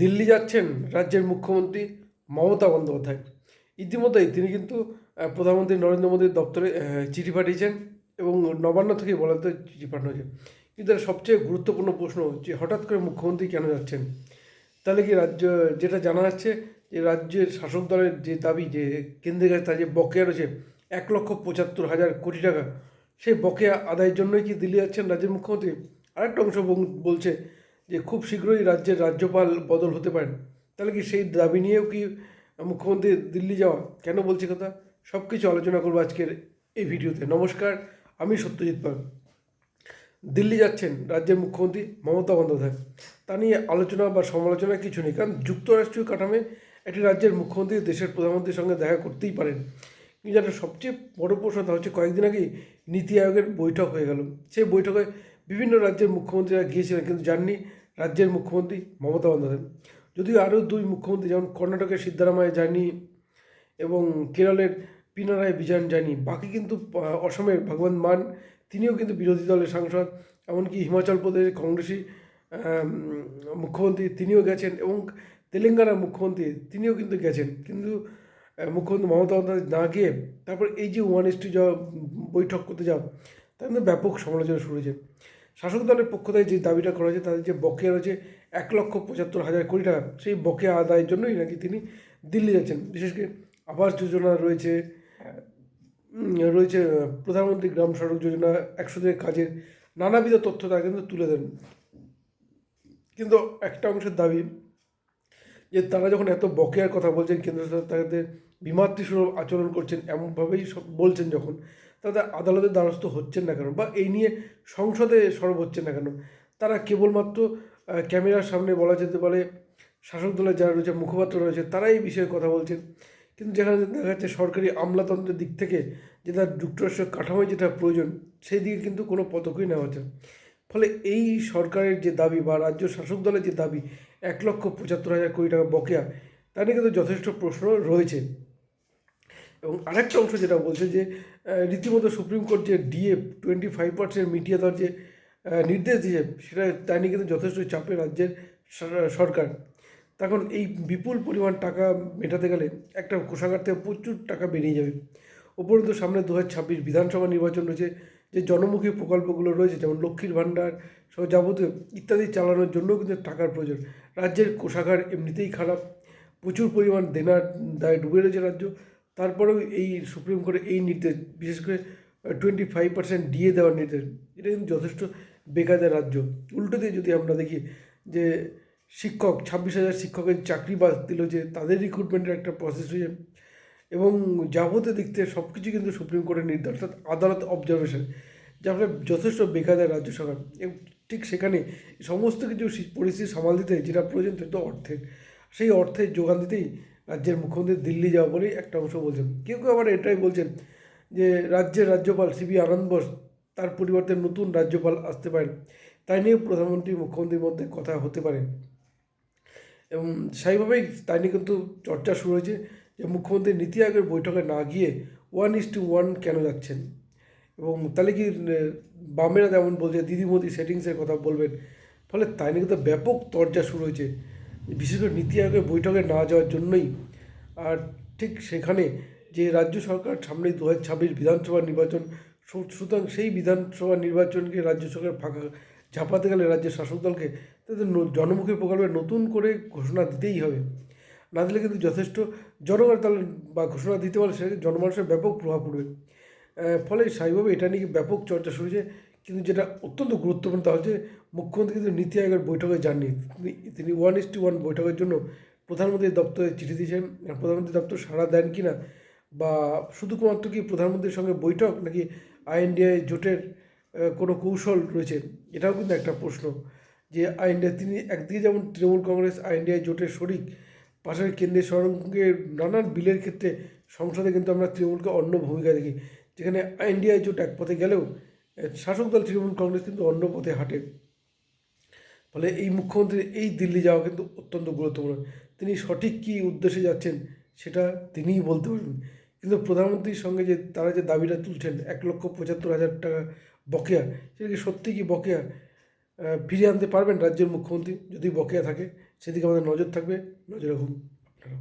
দিল্লি যাচ্ছেন রাজ্যের মুখ্যমন্ত্রী মমতা বন্দ্যোপাধ্যায়। ইতিমধ্যেই তিনি কিন্তু প্রধানমন্ত্রী নরেন্দ্র মোদীর দপ্তরে চিঠি পাঠিয়েছেন এবং নবান্ন থেকে বলা হতো চিঠি পাঠানো হয়েছে কিন্তু এর সবচেয়ে গুরুত্বপূর্ণ প্রশ্ন যে হঠাৎ করে মুখ্যমন্ত্রী কেন যাচ্ছেন? তাহলে কি রাজ্য, যেটা জানা যাচ্ছে যে রাজ্যের শাসক দলের যে দাবি যে কেন্দ্রের কাছে তার যে বকেয়া রয়েছে, এক লক্ষ পঁচাত্তর হাজার কোটি টাকা, সেই বকেয়া আদায়ের জন্যই কি দিল্লি যাচ্ছেন রাজ্যের মুখ্যমন্ত্রী? আরেকটা অংশ বলছে যে খুব শীঘ্রই রাজ্যের রাজ্যপাল বদল হতে পারেন, তাহলে কি সেই দাবি নিয়েও কি মুখ্যমন্ত্রী দিল্লি যাওয়া? কেন বলছি কথা? সব কিছু আলোচনা করব আজকের এই ভিডিওতে। নমস্কার, আমি সত্যজিৎ পাল। দিল্লি যাচ্ছেন রাজ্যের মুখ্যমন্ত্রী মমতা বন্দ্যোপাধ্যায়। তা নিয়ে আলোচনা বা সমালোচনা কিছু নেই, কারণ যুক্তরাষ্ট্রীয় কাঠামে একটি রাজ্যের মুখ্যমন্ত্রী দেশের প্রধানমন্ত্রীর সঙ্গে দেখা করতেই পারেন। কিন্তু যেটা সবচেয়ে বড় প্রশ্ন তা হচ্ছে, কয়েকদিন আগেই নীতি আয়োগের বৈঠক হয়ে গেল। সেই বৈঠকে বিভিন্ন রাজ্যের মুখ্যমন্ত্রীরা গিয়েছিলেন, কিন্তু যাননি। রাজ্যের মুখ্যমন্ত্রী মমতা বন্দ্যোপাধ্যায়। যদিও আরও দুই মুখ্যমন্ত্রী, যেমন কর্ণাটকের সিদ্ধারামায় জানি এবং কেরলের পিনারায় বিজয়ন জানি, বাকি কিন্তু অসমের ভগবন্ত মান, তিনিও কিন্তু বিরোধী দলের সাংসদ, এমনকি হিমাচল প্রদেশের কংগ্রেসি মুখ্যমন্ত্রী তিনিও গেছেন এবং তেলেঙ্গানার মুখ্যমন্ত্রী তিনিও কিন্তু গেছেন। কিন্তু মুখ্যমন্ত্রী মমতা বন্দ্যোপাধ্যায় না গিয়ে তারপর এই যে ওয়ান ইস টু বৈঠক করতে যাও, তার ব্যাপক সমালোচনা শুরু হয়েছে। শাসক দলের পক্ষ থেকে যে দাবিটা করা হয়েছে, তাদের যে বকেয়া রয়েছে এক লক্ষ পঁচাত্তর হাজার কোটি টাকা, সেই বকেয়া আদায়ের জন্যই নাকি তিনি দিল্লি যাচ্ছেন। বিশেষ করে আবাস যোজনা রয়েছে রয়েছে, প্রধানমন্ত্রী গ্রাম সড়ক যোজনা, একশো দিনের কাজের নানাবিধ তথ্য তারা কিন্তু তুলে দেন। কিন্তু একটা অংশের দাবি, যে তারা যখন এত বকেয়ার কথা বলছেন, কেন্দ্র সরকার তাদের বিমাতৃসুলভ আচরণ করছেন, এমনভাবেই সব বলছেন যখন। তাদের আদালতের দ্বারস্থ হচ্ছেন না কেন বা এই নিয়ে সংসদে সরব হচ্ছেন না কেন? তারা কেবলমাত্র ক্যামেরার সামনে বলা যেতে পারে, শাসক দলের যারা রয়েছে, মুখপাত্র রয়েছে, তারাই এই বিষয়ে কথা বলছেন। কিন্তু যেখানে দেখা যাচ্ছে সরকারি আমলাতন্ত্রের দিক থেকে যেটা যুক্তরাষ্ট্রের কাঠামোয় যেটা প্রয়োজন, সেই দিকে কিন্তু কোনো পদক্ষই নেওয়া হচ্ছে ফলে এই সরকারের যে দাবি বা রাজ্য শাসক দলের যে দাবি, এক লক্ষ পঁচাত্তর হাজার কোটি টাকা বকেয়া তা নিয়ে কিন্তু যথেষ্ট প্রশ্ন রয়েছে। এবং আরেকটা অংশ যেটা বলছে যে রীতিমতো সুপ্রিম কোর্ট যে ডিএ টোয়েন্টি ফাইভ পার্সেন্ট মিটিয়ে দেওয়ার যে নির্দেশ দিয়েছে, সেটা তাই নিয়ে কিন্তু যথেষ্ট চাপে রাজ্যের সরকার। তখন এই বিপুল পরিমাণ টাকা মেটাতে গেলে একটা কোষাগার থেকে প্রচুর টাকা বেরিয়ে যাবে। উপরন্ত সামনে দু ছাব্বিশ বিধানসভা নির্বাচন রয়েছে, যে জনমুখী প্রকল্পগুলো রয়েছে, যেমন লক্ষ্মীর ভাণ্ডার সহ যাবতীয় ইত্যাদি চালানোর জন্যও কিন্তু টাকার প্রয়োজন। রাজ্যের কোষাগার এমনিতেই খারাপ। প্রচুর পরিমাণ দেনার দায় ডুবে রয়েছে রাজ্য। তারপরেও এই সুপ্রিম কোর্টে এই নির্দেশ, বিশেষ করে টোয়েন্টি ফাইভ পার্সেন্ট দিয়ে দেওয়ার নির্দেশ, এটা কিন্তু যথেষ্ট বেকারের রাজ্য। উল্টো দিয়ে যদি আমরা দেখি যে শিক্ষক, ছাব্বিশ হাজার শিক্ষকের চাকরি বাতিল হয়েছে, তাদের রিক্রুটমেন্টের একটা প্রসেস হয়েছে এবং যাবতীয় দিক থেকে সব কিছু কিন্তু সুপ্রিম কোর্টের নির্দেশ, অর্থাৎ আদালত অবজারভেশন যার ফলে যথেষ্ট বেকারের রাজ্য সরকার। ঠিক সেখানে সমস্ত কিছু পরিস্থিতি সামাল দিতে যেটা প্রয়োজন সেটা অর্থের। সেই অর্থের যোগান দিতেই রাজ্যের মুখ্যমন্ত্রী দিল্লি যাওয়া বলেই একটা অংশ বলছেন। কেউ কেউ আবার এটাই বলছেন যে রাজ্যের রাজ্যপাল সিবি আনন্দ বোস তার পরিবর্তে নতুন রাজ্যপাল আসতে পারেন। তাই নিয়ে প্রধানমন্ত্রী মুখ্যমন্ত্রীর মধ্যে কথা হতে পারে। এবং সেইভাবেই তাই নিয়ে কিন্তু চর্চা শুরু হয়েছে যে মুখ্যমন্ত্রী নীতি আয়োগের বৈঠকে না গিয়ে ওয়ান ইস টু ওয়ান কেন যাচ্ছেন? এবং তাহলে কি বামেরা যেমন বলছে দিদি মোদি সেটিংসের কথা বলবেন। ফলে তাই নিয়ে কিন্তু ব্যাপক তর্জা শুরু হয়েছে। বিশেষ করে নীতি আয়োগের বৈঠকে না যাওয়ার জন্যই। আর ঠিক সেখানে যে রাজ্য সরকার সামনে দু হাজার ছাব্বিশ বিধানসভা নির্বাচন সুতরাং সেই বিধানসভা নির্বাচনকে রাজ্য সরকার ফাঁকা ঝাঁপাতে গেলে রাজ্যের শাসক দলকে তাদের জনমুখী প্রকল্পে নতুন করে ঘোষণা দিতেই হবে। না দিলে কিন্তু যথেষ্ট জনগণ তাহলে বা ঘোষণা দিতে পারলে সে জনমানুষের ব্যাপক প্রভাব পড়বে। ফলে স্বাভাবিকভাবে এটা নিয়ে ব্যাপক চর্চা শুরু হয়েছে। কিন্তু যেটা অত্যন্ত গুরুত্বপূর্ণ তা হচ্ছে মুখ্যমন্ত্রী কিন্তু নীতি আয়োগের বৈঠকে যাননি। তিনি- ওয়ান ইস টু ওয়ান বৈঠকের জন্য প্রধানমন্ত্রীর দপ্তরে চিঠি দিয়েছেন। প্রধানমন্ত্রী দপ্তর সাড়া দেন কি না? বা শুধুমাত্র কি প্রধানমন্ত্রীর সঙ্গে বৈঠক নাকি আইএনডিআই জোটের কোনো কৌশল রয়েছে? এটাও কিন্তু একটা প্রশ্ন যে আইএনডিআই তিনি একদিকে যেমন তৃণমূল কংগ্রেস আইএনডিআই জোটের শরিক পাশাপাশি কেন্দ্রের সঙ্গে নানান বিলের ক্ষেত্রে সংসদে কিন্তু আমরা তৃণমূলকে অন্য ভূমিকা দেখি। যেখানে আইএনডিআই জোট এক পথে গেলেও শাসক দল তৃণমূল কংগ্রেস কিন্তু অন্য পথে হাঁটে। ফলে এই মুখ্যমন্ত্রীর এই দিল্লি যাওয়া কিন্তু অত্যন্ত গুরুত্বপূর্ণ। তিনি সঠিক কী উদ্দেশ্যে যাচ্ছেন সেটা তিনিই বলতে পারবেন। কিন্তু প্রধানমন্ত্রীর সঙ্গে যে তারা যে দাবিটা তুলছেন, এক লক্ষ পঁচাত্তর হাজার টাকা বকেয়া, সেটা কি সত্যি কি বকেয়া? ফিরিয়ে আনতে পারবেন রাজ্যের মুখ্যমন্ত্রী? যদি বকেয়া থাকে, সেদিকে আমাদের নজর থাকবে। নজর রাখুন আপনারা।